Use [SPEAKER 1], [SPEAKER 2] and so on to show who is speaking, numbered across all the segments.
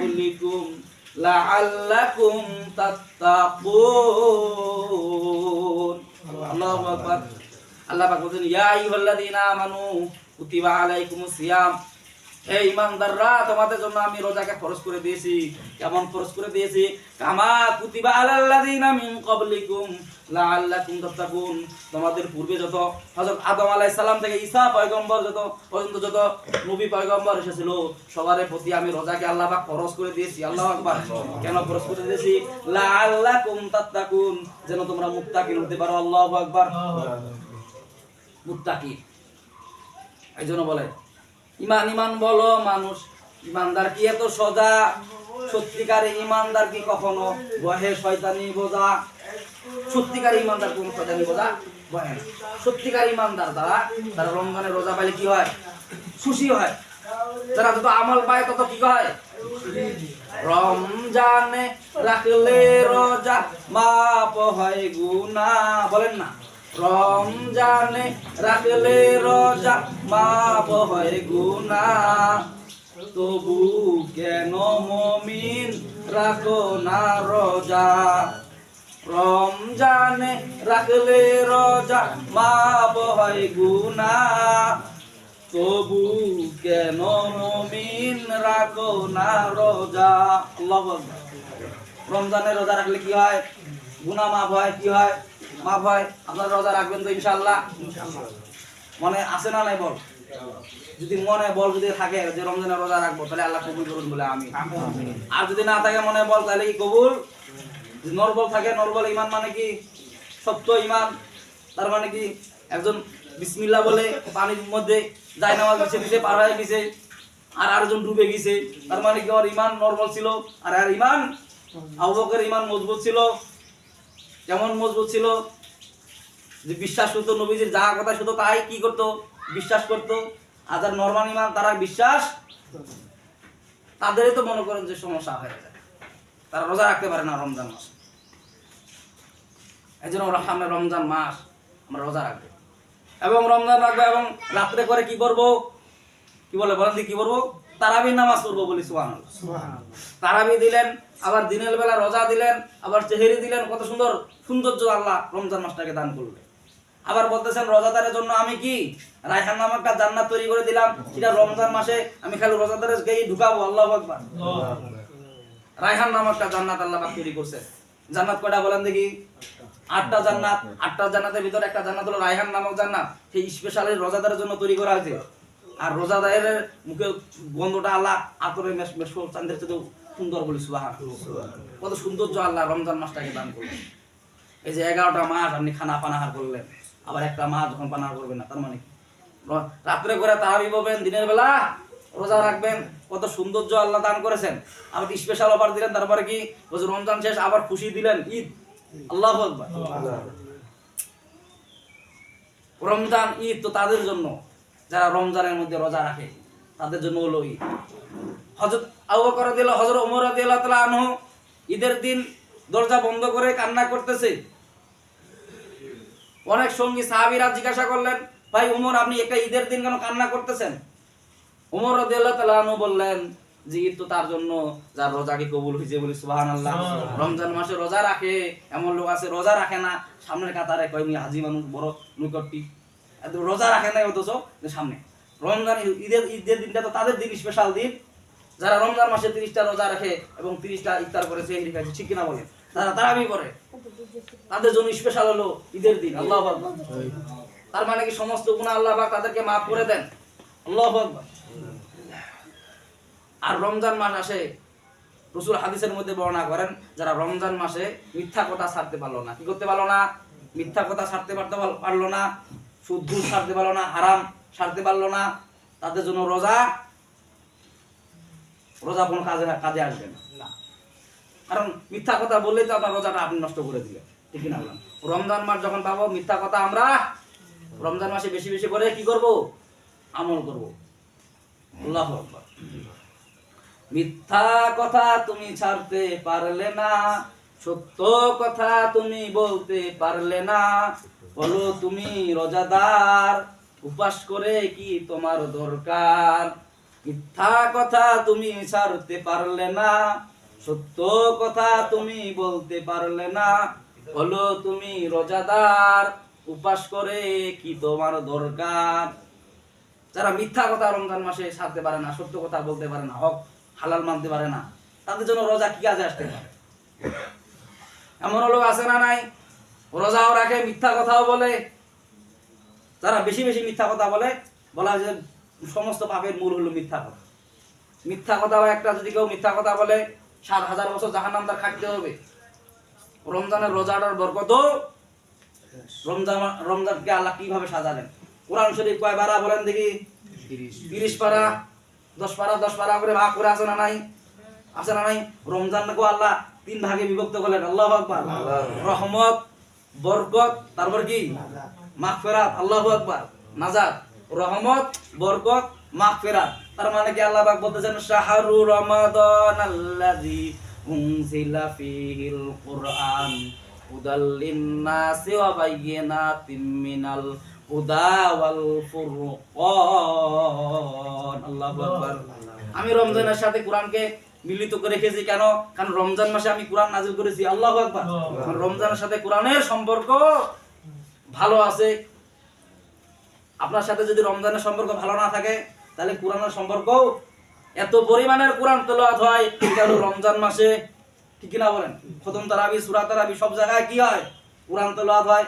[SPEAKER 1] قبلكم لعلكم تتقون الله أكبر الله أكبر يا أيها الذين آمنوا كتب عليكم الصيام হে ইমানদাররা তোমাদের জন্য আমি রোজাকে ফরজ করে দিয়েছি। কেমন ফরজ করে দিয়েছি? কামা কুতিবা আলাল্লাযীনা মিন ক্বাবলিকুম লাআল্লাকুম তাত্তাকুন। তোমাদের পূর্বে যত হযরত আদম আলাইহিস সালাম থেকে ঈসা পয়গম্বর যত পর্যন্ত যত নবী পয়গম্বর এসেছিল সবার প্রতি আমি রোজাকে আল্লাহ পাক ফরজ করে দিয়েছি। আল্লাহু আকবার। কেন ফরজ করে দিয়েছি? লাআল্লাকুম তাত্তাকুন। যেন তোমরা মুত্তাকিন হতে পারো। আল্লাহু আকবার। মুত্তাকি এই জন্য বলে ইমান ইমান বলো, মানুষ। ইমানদার কি এত সজা? সত্যিকার ইমানদার কি কখনো? বহে শয়তানি বোঝা। সত্যিকার ইমানদার কোন শয়তানি বোঝা? বহে। সত্যিকার ইমানদার তারা তারা রমজানের রোজা পাইলে কি হয়? খুশি হয়। তারা যত আমল পায়, তত কি হয়? রমজানে রাখলে রোজা। মাপ হয় গুনা বলেন না। রমজানে রাখলে রোজা মাপ হয় গুনা তবু কেন মমিন রাখো না রোজা? রমজানে রাখলে রোজা মাপ হয় গুনা তবু কেন মমিন রাখো না রোজা। রমজানের রোজা রাখলে কি হয়? গুনাহ মাফ হয়, কি হয়? মাফ হয়, আপনারা রোজা রাখবেন তো ইনশাআল্লাহ? মনে আছে না নাই বল? যদি মনে বল যদি থাকে যে রমজানের রোজা রাখব, তাহলে আল্লাহ কবুল করুন বলে আমি। আর যদি না থাকে মনে বল, তাহলে কি কবুল? নরবল থাকে, নরবল ইমান মানে কি? সত্য ইমান, তার মানে কি? একজন বিসমিল্লাহ বলে পানির মধ্যে যায় নামাজ বিছে দিছে, পার হয়ে গেছে, আর আরেকজন ডুবে গেছে, তার মানে কি ওর ইমান নরবল ছিল, আর আর ইমান আবু ইমান মজবুত ছিল। কেমন মজবুত ছিল, যে বিশ্বাস করতো নবীজির যাহা কথা শুধু তাই কি করতো? বিশ্বাস করতো। আর যার নর্মাল ইমান, তারা বিশ্বাস তাদেরই তো মনে করেন যে সমস্যা হয়ে যায়। তারা রোজা রাখতে পারে না রমজান মাস। এই জন্য ওরা সামনে রমজান মাস আমরা রোজা রাখব। এবং রমজান রাখব এবং রাত্রে করে কি করব? কি বলে বলেন কি করব? তারাবির নামাজ পড়ব বলি সুহান তারাবি দিলেন আবার দিনের বেলা রোজা দিলেন আবার চেহারি দিলেন কত সুন্দর সৌন্দর্য আল্লাহ রমজান মাসটাকে দান করলেন। আবার বলতেছেন রোজাদারের জন্য আমি কি? রায়হান নামক জান্নাত তৈরি করে দিলাম সেটা রমজান মাসে আমি খালি রোজাদারের গিয়ে ঢুকাবো আল্লাহ আকবার। রায়হান নামক জান্নাত আল্লাহ তৈরি করছে জান্নাত কয়টা বলেন দেখি? আটটা জান্নাত আটটা জান্নাতের ভিতরে একটা জান্নাত হলো রায়হান নামক জান্নাত। সেই স্পেশালি রোজাদারের জন্য তৈরি করা হয়েছে। আর রোজাদারের মুখে গন্ধটা আল্লাহ আতরে মেশ মেশ চান্দের চেয়ে সুন্দর বলি সুবাহান কত সৌন্দর্য আল্লাহ রমজান মাসটাকে দান করলেন। এই যে এগারোটা মাস আপনি খানা পানাহার করলেন আবার একটা মাস যখন পানাহার করবেন না তার মানে কি? রাত্রে করে তারাবি বলবেন দিনের বেলা রোজা রাখবেন কত সৌন্দর্য আল্লাহ দান করেছেন। আবার স্পেশাল অফার দিলেন তারপরে কি? বলছে রমজান শেষ আবার খুশি দিলেন ঈদ। আল্লাহ রমজান ঈদ তো তাদের জন্য। যারা রমজানের মধ্যে রোজা রাখে তাদের জন্য হলো ঈদ। হজরত আবু বকর রাদিয়াল্লাহু হযরত ওমর রাদিয়াল্লাহু তাআলা আনহু ঈদের দিন দরজা বন্ধ করে কান্না করতেছে। অনেক সঙ্গী সাহাবীরা জিজ্ঞাসা করলেন ভাই উমর আপনি একটা ঈদের দিন কেন কান্না করতেছেন? উমর রাদিয়াল্লাহু তাআলা আনহু বললেন যে ঈদ তো তার জন্য যার রোজাকে কবুল হয়েছে বলি সুবহানাল্লাহ। রমজান মাসে রোজা রাখে এমন লোক আছে রোজা রাখে না। সামনের কাতারে কয় আমি হাজি মানুষ বড় নিকটটি। রোজা রাখে না অথচ সামনে। রমজান ঈদের ঈদের দিনটা তো তাদের দিন স্পেশাল দিন। যারা রমজান মাসে তিরিশটা রোজা রাখে এবং তিরিশটা ইফতার করে সেই খাচ্ছে ঠিক কিনা বলে তারা তারাবি করে, তাদের জন্য স্পেশাল হলো ঈদের দিন, আল্লাহ তার মানে কি সমস্ত গুণা আল্লাহ পাক তাদেরকে মাফ করে দেন? আল্লাহ আর রমজান মাস আসে, রসুল হাদিসের মধ্যে বর্ণনা করেন, যারা রমজান মাসে মিথ্যা কথা ছাড়তে পারল না। কি করতে পারল না? মিথ্যা কথা ছাড়তে পারতে পারল না। শুদ্ধ ছাড়তে পারল না হারাম ছাড়তে পারল না তাদের জন্য রোজা রোজা কোনো কাজে কাজে আসবে না। কারণ মিথ্যা কথা বললেই তো আপনার রোজাটা আপনি নষ্ট করে দিলেন। ঠিক না বললাম রমজান মাস যখন পাবো মিথ্যা কথা আমরা রমজান মাসে বেশি বেশি করে কি করব? আমল করব। আল্লাহু আকবার। মিথ্যা কথা তুমি ছাড়তে পারলে না সত্য কথা তুমি বলতে পারলে না বলো তুমি রোজাদার, উপাস করে কি তোমার দরকার? মিথ্যা কথা তুমি ছাড়তে পারলে না, সত্য কথা তুমি বলতে পারলে না। হলো তুমি রোজাদার, উপাস করে কি তোমার দরকার? যারা মিথ্যা কথা রমজান মাসে সারতে পারে না, সত্য কথা বলতে পারে না, হক হালাল মানতে পারে না, তাদের জন্য রোজা কি কাজে আসতে পারে? এমন লোক আছে না নাই? রোজাও রাখে মিথ্যা কথাও বলে। যারা বেশি বেশি মিথ্যা কথা বলে বলা হয় যে সমস্ত পাপের মূল হলো মিথ্যা কথা। মিথ্যা কথা বা একটা যদি কেউ মিথ্যা কথা বলে সাত হাজার বছর জাহান নাম তার খাটতে হবে। রমজানের রোজাটার বরকত রমজান রমজানকে আল্লাহ কীভাবে সাজালেন? কোরআন শরীফ কয় বারা বলেন দেখি? তিরিশ পারা দশ পারা দশ পারা করে ভাগ করে আছে না নাই? আছে না নাই? রমজান কো আল্লাহ তিন ভাগে বিভক্ত করলেন। আল্লাহ আকবার। রহমত বরকত, তারপর কি? মাগফিরাত, আল্লাহু আকবার, নাজাত। রহমত, বরকত, মাগফিরাত। তার মানে কি আল্লাহ পাক বলতেছেন, শাহরু রমাদান আল্লাযী উনজিলা ফীহিল কুরআন হুদাল লিন-নাসি ওয়া বায়্যিনাতিম মিনাল হুদা ওয়াল ফুরকান। আল্লাহু আকবার। আমি রমজানের সাথে কোরআনকে মিলিত করে রেখেছি কেন? কারণ রমজান মাসে আমি কোরআন নাজিল করেছি আল্লাহু আকবার। রমজানের সাথে কোরআনের সম্পর্ক ভালো আছে। আপনার সাথে যদি রমজানের সম্পর্ক ভালো না থাকে তাহলে কোরআনের সম্পর্ক এত পরিমাণের কোরআন তেলাওয়াত হয় হলো রমজান মাসে। ঠিক কিনা বলেন? খতম তারাবি সূরা তারাবি সব জায়গায় কি হয়? কোরআন তেলাওয়াত হয়।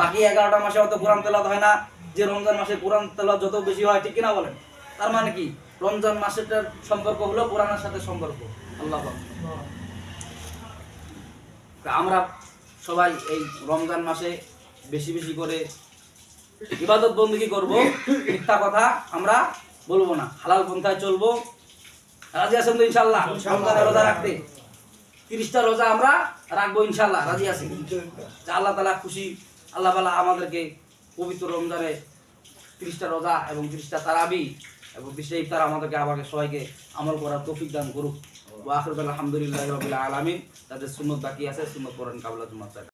[SPEAKER 1] বাকি এগারোটা মাসে অত কোরআন তেলাওয়াত হয় না। যে রমজান মাসে কোরআন তেলাওয়াত যত বেশি হয় ঠিক কিনা বলেন? তার মানে কি? রমজান মাসের সম্পর্ক হলো কোরআনের সাথে সম্পর্ক। আল্লাহ আমরা সবাই এই রমজান মাসে বেশি বেশি করে ইবাদত বন্দী করব। মিথ্যা কথা আমরা বলব না। হালাল পন্থায় চলবো। রাজি আছেন তো ইনশাল্লাহ রমজানের রোজা রাখতে। তিরিশটা রোজা আমরা রাখব ইনশাল্লাহ রাজি আছি আল্লাহ তালা খুশি আল্লাহ তালা আমাদেরকে পবিত্র রমজানে তিরিশটা রোজা এবং তিরিশটা তারাবি এবং তিরিশটা ইফতার আমাদেরকে আমাকে সবাইকে আমল করার তৌফিক দান করুক। ওয়া আখিরুল আলহামদুলিল্লাহি আলমিন। তাদের সুন্নত বাকি আছে, সুন্নত করেন কাবলা জুমাত